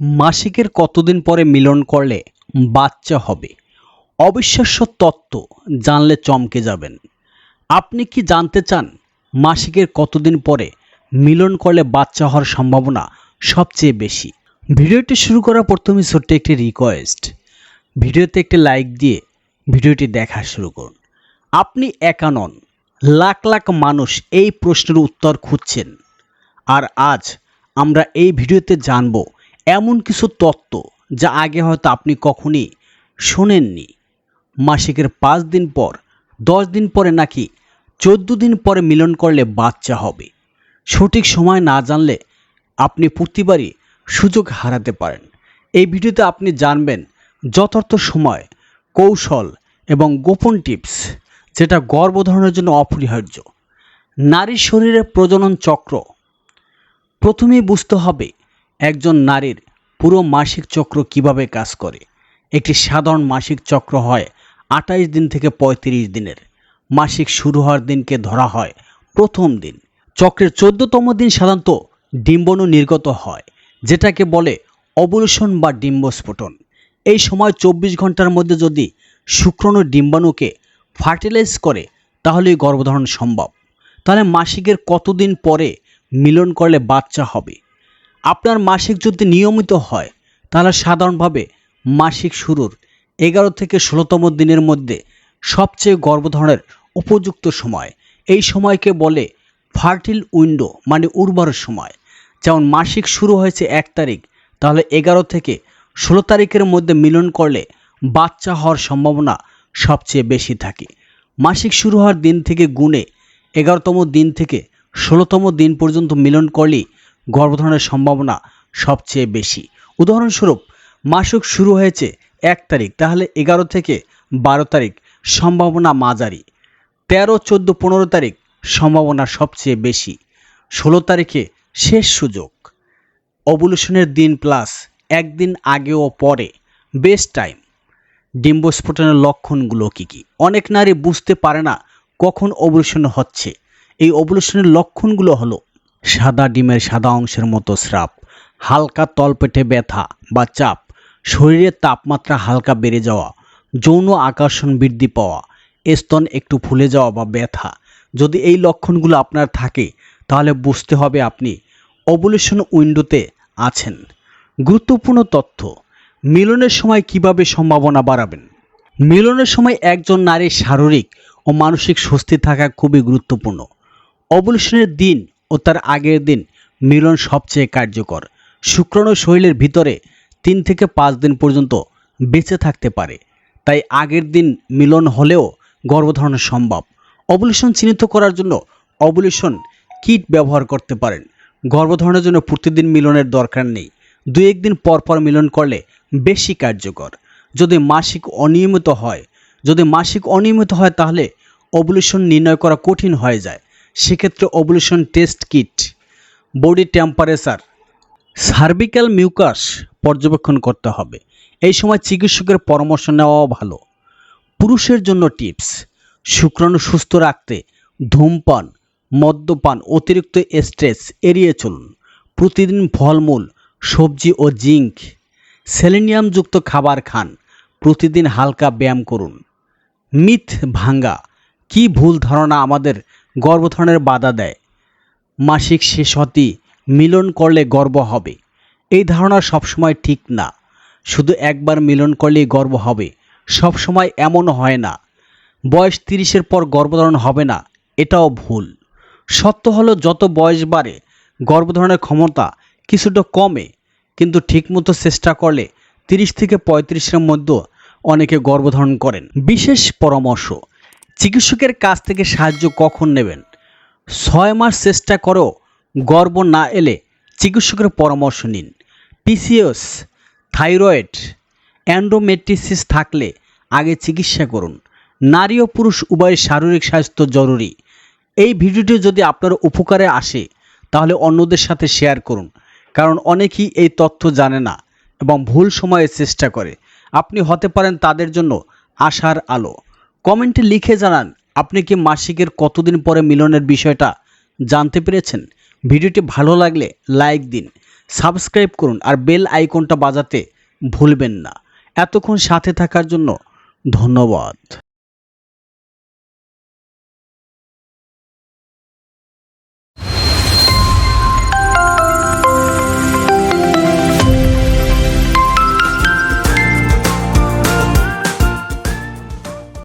মাসিকের কতদিন পরে মিলন করলে বাচ্চা হবে? অবিশ্বাস্য তত্ত্ব জানলে চমকে যাবেন। আপনি কি জানতে চান মাসিকের কতদিন পরে মিলন করলে বাচ্চা হওয়ার সম্ভাবনা সবচেয়ে বেশি? ভিডিওটি শুরু করার প্রথমে ছোট্ট একটি রিকোয়েস্ট ভিডিওতে একটি লাইক দিয়ে ভিডিওটি দেখা শুরু করুন। আপনি একা নন। লাখ লাখ মানুষ এই প্রশ্নের উত্তর খুঁজছেন। আর আজ আমরা এই ভিডিওতে জানব এমন কিছু তত্ত্ব যা আগে হয়তো আপনি কখনই শোনেননি। মাসিকের পাঁচ দিন পর, দশ দিন পরে নাকি চোদ্দ দিন পরে মিলন করলে বাচ্চা হবে। সঠিক সময় না জানলে আপনি প্রতিবারই সুযোগ হারাতে পারেন। এই ভিডিওতে আপনি জানবেন যথার্থ সময়, কৌশল এবং গোপন টিপস, যেটা গর্ভধারণের জন্য অপরিহার্য। নারীর শরীরের প্রজনন চক্র প্রথমেই বুঝতে হবে একজন নারীর পুরো মাসিক চক্র কীভাবে কাজ করে? একটি সাধারণ মাসিক চক্র হয় আঠাইশ দিন থেকে ৩৫ দিনের। মাসিক শুরু হওয়ার দিনকে ধরা হয় প্রথম দিন। চক্রের চোদ্দতম দিন সাধারণত ডিম্বনু নির্গত হয়, যেটাকে বলে অবলুশন বা ডিম্বস্ফোটন। এই সময় চব্বিশ ঘণ্টার মধ্যে যদি শুক্রাণু ডিম্বাণুকে ফার্টিলাইজ করে, তাহলেই গর্ভধারণ সম্ভব। তাহলে মাসিকের কতদিন পরে মিলন করলে বাচ্চা হবে? আপনার মাসিক যদি নিয়মিত হয়, তাহলে সাধারণভাবে মাসিক শুরুর এগারো থেকে ষোলোতম দিনের মধ্যে সবচেয়ে গর্ভধারণের উপযুক্ত সময়। এই সময়কে বলে ফার্টিল উইন্ডো মানে উর্বর সময়। যেমন মাসিক শুরু হয়েছে এক তারিখ, তাহলে এগারো থেকে ষোলো তারিখের মধ্যে মিলন করলে বাচ্চা হওয়ার সম্ভাবনা সবচেয়ে বেশি থাকে। মাসিক শুরু হওয়ার দিন থেকে গুণে এগারোতম দিন থেকে ষোলোতম দিন পর্যন্ত মিলন করলেই গর্ভধারণের সম্ভাবনা সবচেয়ে বেশি। উদাহরণস্বরূপ, মাসিক শুরু হয়েছে এক তারিখ, তাহলে এগারো থেকে বারো তারিখ সম্ভাবনা মাঝারি। তেরো, চোদ্দ, পনেরো তারিখ সম্ভাবনা সবচেয়ে বেশি। ষোলো তারিখে শেষ সুযোগ। অবলুশনের দিন প্লাস একদিন আগে ও পরে। Best time. ডিম্বস্ফোটনের লক্ষণগুলো কী কী? অনেক নারী বুঝতে পারে না কখন অবলুশন হচ্ছে। এই অবলুশনের লক্ষণগুলো হলো সাদা ডিমের সাদা অংশের মতো স্রাব, হালকা তলপেটে ব্যথা বা চাপ, শরীরের তাপমাত্রা হালকা বেড়ে যাওয়া, যৌন আকর্ষণ বৃদ্ধি পাওয়া, স্তন একটু ফুলে যাওয়া বা ব্যথা। যদি এই লক্ষণগুলো আপনার থাকে, তাহলে বুঝতে হবে আপনি অবলেশন উইন্ডোতে আছেন। গুরুত্বপূর্ণ তথ্য, মিলনের সময় কীভাবে সম্ভাবনা বাড়াবেন? মিলনের সময় একজন নারীর শারীরিক ও মানসিক স্বস্তি থাকা খুবই গুরুত্বপূর্ণ। অবলেশনের দিন ও তার আগের দিন মিলন সবচেয়ে কার্যকর। শুক্রাণু শরীরের ভিতরে তিন থেকে পাঁচ দিন পর্যন্ত বেঁচে থাকতে পারে। তাই আগের দিন মিলন হলেও গর্ভধারণ সম্ভব। অবলেশন চিহ্নিত করার জন্য অবলেশন কিট ব্যবহার করতে পারেন। গর্ভধারণের জন্য প্রতিদিন মিলনের দরকার নেই। দু একদিন পর পর মিলন করলে বেশি কার্যকর। যদি মাসিক অনিয়মিত হয়, যদি মাসিক অনিয়মিত হয় তাহলে অবলেশন নির্ণয় করা কঠিন হয়ে যায়। সেক্ষেত্রে ovulation test kit body temperature cervical mucus পর্যবেক্ষণ করতে হবে। এই সময় চিকিৎসকের পরামর্শ নেওয়াও ভালো। পুরুষের জন্য টিপস শুক্রাণু সুস্থ রাখতে ধূমপান, মদ্যপান, অতিরিক্ত স্ট্রেস এড়িয়ে চলুন। প্রতিদিন ফলমূল, সবজি ও জিঙ্ক, সেলেনিয়ামযুক্ত খাবার খান। প্রতিদিন হালকা ব্যায়াম করুন। মিথ ভাঙ্গা, কি ভুল ধারণা আমাদের গর্ভধারণের বাধা দেয়। মাসিক শেষ হতেই মিলন করলে গর্ব হবে। এই ধারণা সবসময় ঠিক না। শুধু একবার মিলন করলেই গর্ব হবে। সব সময় এমন হয় না। বয়স তিরিশের পর গর্ভধারণ হবে না, এটাও ভুল। সত্য হলো যত বয়স বাড়ে, গর্ভধারণের ক্ষমতা কিছুটা কমে। কিন্তু ঠিকমতো চেষ্টা করলে তিরিশ থেকে পঁয়ত্রিশের মধ্যে অনেকে গর্ভধারণ করেন। বিশেষ পরামর্শ চিকিৎসকের কাছ থেকে সাহায্য কখন নেবেন? ছয় মাস চেষ্টা করেও গর্ব না এলে চিকিৎসকের পরামর্শ নিন। পিসিওস, থাইরয়েড, অ্যান্ড্রোমেট্রিসিস থাকলে আগে চিকিৎসা করুন। নারী ও পুরুষ উভয়ের শারীরিক স্বাস্থ্য জরুরি। এই ভিডিওটি যদি আপনার উপকারে আসে, তাহলে অন্যদের সাথে শেয়ার করুন, কারণ অনেকেই এই তথ্য জানে না এবং ভুল সময়ে চেষ্টা করে। আপনি হতে পারেন তাদের জন্য আশার আলো। কমেন্টে লিখে জানান, আপনি কি মাসিকের কতদিন পরে মিলনের বিষয়টা জানতে পেরেছেন? ভিডিওটি ভালো লাগলে লাইক দিন, সাবস্ক্রাইব করুন, আর বেল আইকনটা বাজাতে ভুলবেন না। এতক্ষণ সাথে থাকার জন্য ধন্যবাদ।